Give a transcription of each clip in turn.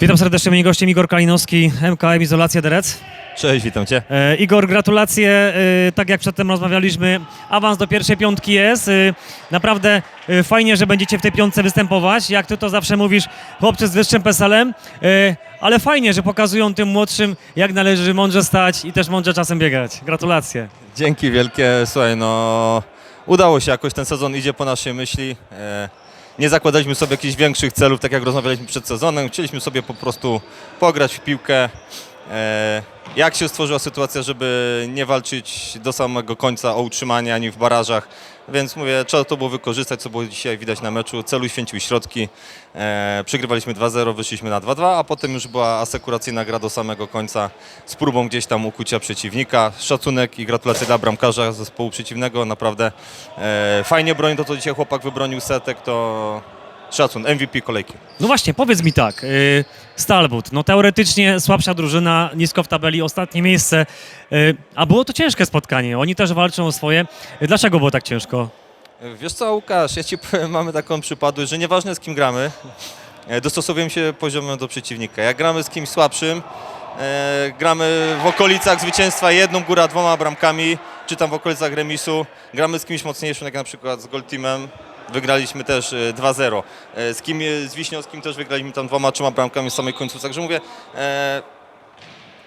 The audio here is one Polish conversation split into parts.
Witam serdecznie, moim gościem Igor Kalinowski, MKM Izolacja Derec. Cześć, witam Cię. E, Igor, gratulacje, e, tak jak przedtem rozmawialiśmy, awans do pierwszej piątki jest. E, naprawdę e, fajnie, że będziecie w tej piątce występować. Jak ty to zawsze mówisz, chłopcy z wyższym PESEL-em, e, ale fajnie, że pokazują tym młodszym, jak należy mądrze stać i też mądrze czasem biegać. Gratulacje. Dzięki wielkie. Słuchaj, no udało się jakoś, ten sezon idzie po naszej myśli. E, nie zakładaliśmy sobie jakichś większych celów, tak jak rozmawialiśmy przed sezonem. Chcieliśmy sobie po prostu pograć w piłkę. E, jak się stworzyła sytuacja, żeby nie walczyć do samego końca o utrzymanie ani w barażach, więc mówię, trzeba to było wykorzystać, co było dzisiaj widać na meczu. Celu święcił środki. E, przegrywaliśmy 2-0, wyszliśmy na 2-2, a potem już była asekuracyjna gra do samego końca z próbą gdzieś tam ukucia przeciwnika. Szacunek i gratulacje dla bramkarza zespołu przeciwnego. Naprawdę e, fajnie broni to, co dzisiaj chłopak wybronił setek, to szacun, MVP kolejki. No właśnie, powiedz mi tak, y, Stalbut, no teoretycznie słabsza drużyna, nisko w tabeli, ostatnie miejsce, y, a było to ciężkie spotkanie, oni też walczą o swoje. Dlaczego było tak ciężko? Wiesz co, Łukasz, ja ci powiem, mamy taką przypadłość, że nieważne z kim gramy, e, dostosowujemy się poziomem do przeciwnika. Jak gramy z kimś słabszym, e, gramy w okolicach zwycięstwa jedną, góra dwoma bramkami, czy tam w okolicach remisu, gramy z kimś mocniejszym, jak na przykład z Gold Teamem, wygraliśmy też e, 2-0. E, z kim, z Wiśniowskim też wygraliśmy tam dwoma, trzema bramkami w samej końcówce, także mówię, e,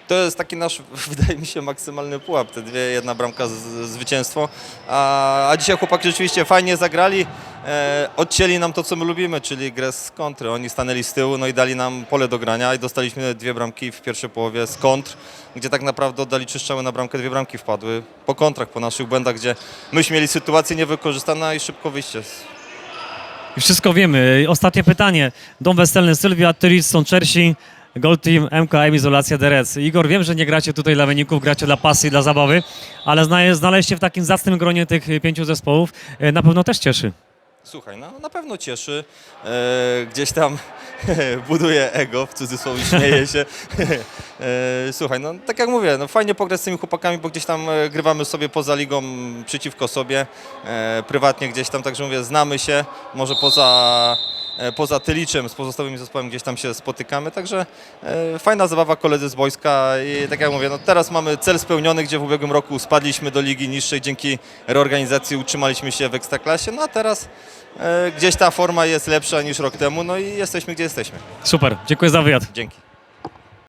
to jest taki nasz, wydaje mi się, maksymalny pułap, te dwie, jedna bramka, z, zwycięstwo. A, a dzisiaj chłopaki rzeczywiście fajnie zagrali, e, odcięli nam to, co my lubimy, czyli grę z kontry. Oni stanęli z tyłu, no i dali nam pole do grania i dostaliśmy dwie bramki w pierwszej połowie z kontr, gdzie tak naprawdę oddali trzy strzały na bramkę, dwie bramki wpadły po kontrach, po naszych błędach, gdzie myśmy mieli sytuację niewykorzystana i szybko wyjście. Wszystko wiemy. Ostatnie pytanie. Dom Weselny, Sylwia, Tyris, Sączersi, Gold Team, MKM, Izolacja Derec. Igor, wiem, że nie gracie tutaj dla wyników, gracie dla pasji, dla zabawy, ale zna- znaleźć się w takim zacnym gronie tych pięciu zespołów y, na pewno też cieszy. Słuchaj, no na pewno cieszy. E, gdzieś tam buduje ego, w cudzysłowie śmieje się. e, słuchaj, no tak jak mówię, no fajnie pograć z tymi chłopakami, bo gdzieś tam e, grywamy sobie poza ligą przeciwko sobie, e, prywatnie gdzieś tam, także mówię, znamy się, może poza, poza Tyliczem, z pozostałymi zespołami gdzieś tam się spotykamy, także e, fajna zabawa koledzy z boiska i tak jak mówię, no teraz mamy cel spełniony, gdzie w ubiegłym roku spadliśmy do ligi niższej, dzięki reorganizacji utrzymaliśmy się w Ekstraklasie, no a teraz e, gdzieś ta forma jest lepsza niż rok temu, no i jesteśmy gdzie jesteśmy. Super, dziękuję za wywiad. Dzięki.